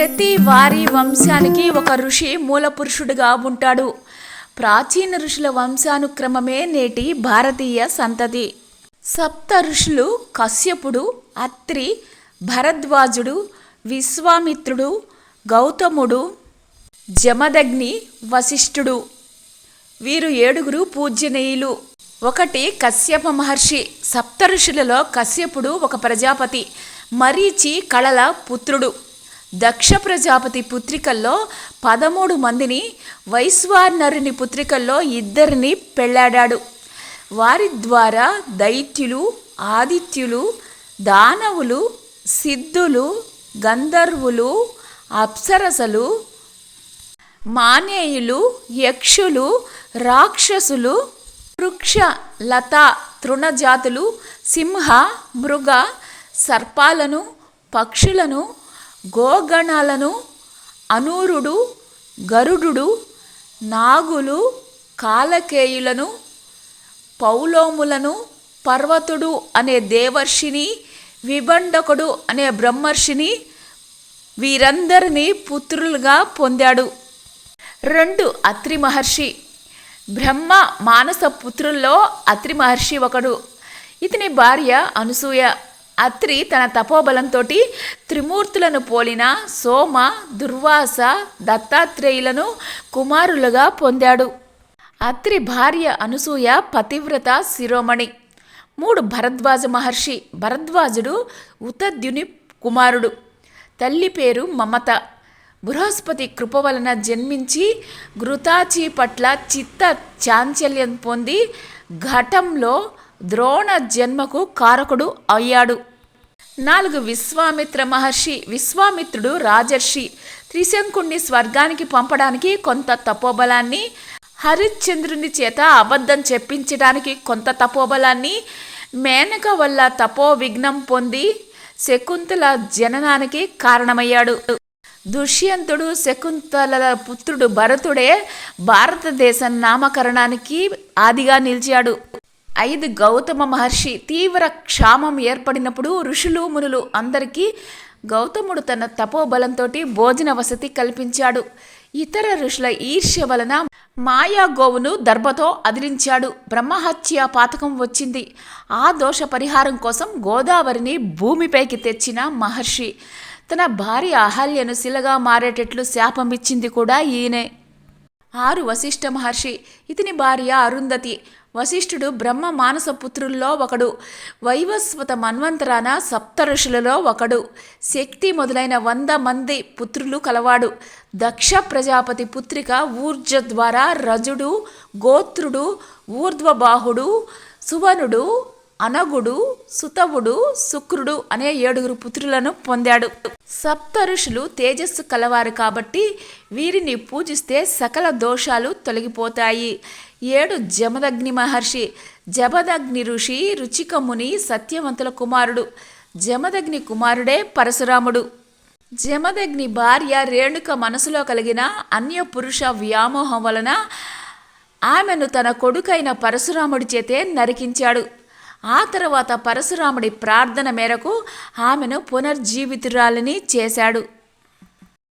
ప్రతి వారి వంశానికి ఒక ఋషి మూల పురుషుడుగా ఉంటాడు. ప్రాచీన ఋషుల వంశానుక్రమమే నేటి భారతీయ సంతతి. సప్త ఋషులు కశ్యపుడు అత్రి భరద్వాజుడు విశ్వామిత్రుడు గౌతముడు జమదగ్ని వశిష్ఠుడు. వీరు ఏడుగురు పూజ్యనీయులు. ఒకటి కశ్యప మహర్షి. సప్త ఋషులలో కశ్యపుడు ఒక ప్రజాపతి. మరీచి కళల పుత్రుడు. దక్ష ప్రజాపతి పుత్రికల్లో పదమూడు మందిని వైశ్వానరుని పుత్రికల్లో ఇద్దరిని పెళ్ళాడాడు వారి ద్వారా దైత్యులు ఆదిత్యులు దానవులు సిద్ధులు గంధర్వులు అప్సరసలు మానేయులు యక్షులు రాక్షసులు వృక్ష లత తృణజాతులు సింహ మృగ సర్పాలను పక్షులను గోగణాలను అనూరుడు గరుడు నాగులు కాలకేయులను పౌలోములను పర్వతుడు అనే దేవర్షిని విభండకుడు అనే బ్రహ్మర్షిని వీరందరినీ పుత్రులుగా పొందాడు. రెండు అత్రి మహర్షి బ్రహ్మ మానస పుత్రుల్లో అత్రి మహర్షి ఒకడు. ఇతని భార్య అనసూయ. అత్రి తన తపోబలంతో త్రిమూర్తులను పోలిన సోమ దుర్వాస దత్తాత్రేయులను కుమారులుగా పొందాడు. అత్రి భార్య అనసూయ పతివ్రత శిరోమణి. మూడు భరద్వాజ మహర్షి. భరద్వాజుడు ఉతద్యుని కుమారుడు. తల్లి పేరు మమత. బృహస్పతి కృప వలన జన్మించి ఘృతాచి పట్ల చిత్త చాంచల్యం పొంది ఘటంలో ద్రోణ జన్మకు కారకుడు అయ్యాడు. నాలుగు విశ్వామిత్ర మహర్షి విశ్వామిత్రుడు రాజర్షి త్రిశంకుణ్ణి స్వర్గానికి పంపడానికి కొంత తపోబలాన్ని హరిశ్చంద్రుని చేత అబద్ధం చెప్పించడానికి కొంత తపోబలాన్ని మేనక వల్ల తపో విఘ్నం పొంది శకుంతల జననానికి కారణమయ్యాడు. దుష్యంతుడు శకుంతల పుత్రుడు భరతుడే భారతదేశ నామకరణానికి ఆదిగా నిలిచాడు. ఐదు గౌతమ మహర్షి తీవ్ర క్షామం ఏర్పడినప్పుడు ఋషులు మునులు అందరికీ గౌతముడు తన తపోబలంతో భోజన వసతి కల్పించాడు. ఇతర ఋషుల ఈర్ష్య వలన మాయా గోవును దర్భతో అదిలించాడు. బ్రహ్మహత్య పాతకం వచ్చింది. ఆ దోష పరిహారం కోసం గోదావరిని భూమిపైకి తెచ్చిన మహర్షి తన భార్య అహల్యను శిలగా మారేటట్లు శాపం ఇచ్చింది కూడా ఈయనే. ఆరు వశిష్ఠ మహర్షి. ఇతని భార్య అరుంధతి. వశిష్ఠుడు బ్రహ్మ మానస పుత్రుల్లో ఒకడు. వైవస్వత మన్వంతరాన సప్త ఋషులలో ఒకడు. శక్తి మొదలైన వంద మంది పుత్రులు కలవాడు. దక్ష ప్రజాపతి పుత్రిక ఊర్జ ద్వారా రజుడు గోత్రుడు ఊర్ధ్వబాహుడు సువనుడు అనగుడు సుతవుడు శుక్రుడు అనే ఏడుగురు పుత్రులను పొందాడు. సప్త ఋషులు తేజస్సు కలవారు కాబట్టి వీరిని పూజిస్తే సకల దోషాలు తొలగిపోతాయి. ఏడు జమదగ్ని మహర్షి జమదగ్ని ఋషి రుచికముని సత్యవంతుల కుమారుడు. జమదగ్ని కుమారుడే పరశురాముడు. జమదగ్ని భార్య రేణుక మనసులో కలిగిన అన్య పురుష వ్యామోహం వలన ఆమెను తన కొడుకైన పరశురాముడి చేతే నరికించాడు. ఆ తర్వాత పరశురాముడి ప్రార్థన మేరకు ఆమెను పునర్జీవితురాలిని చేశాడు.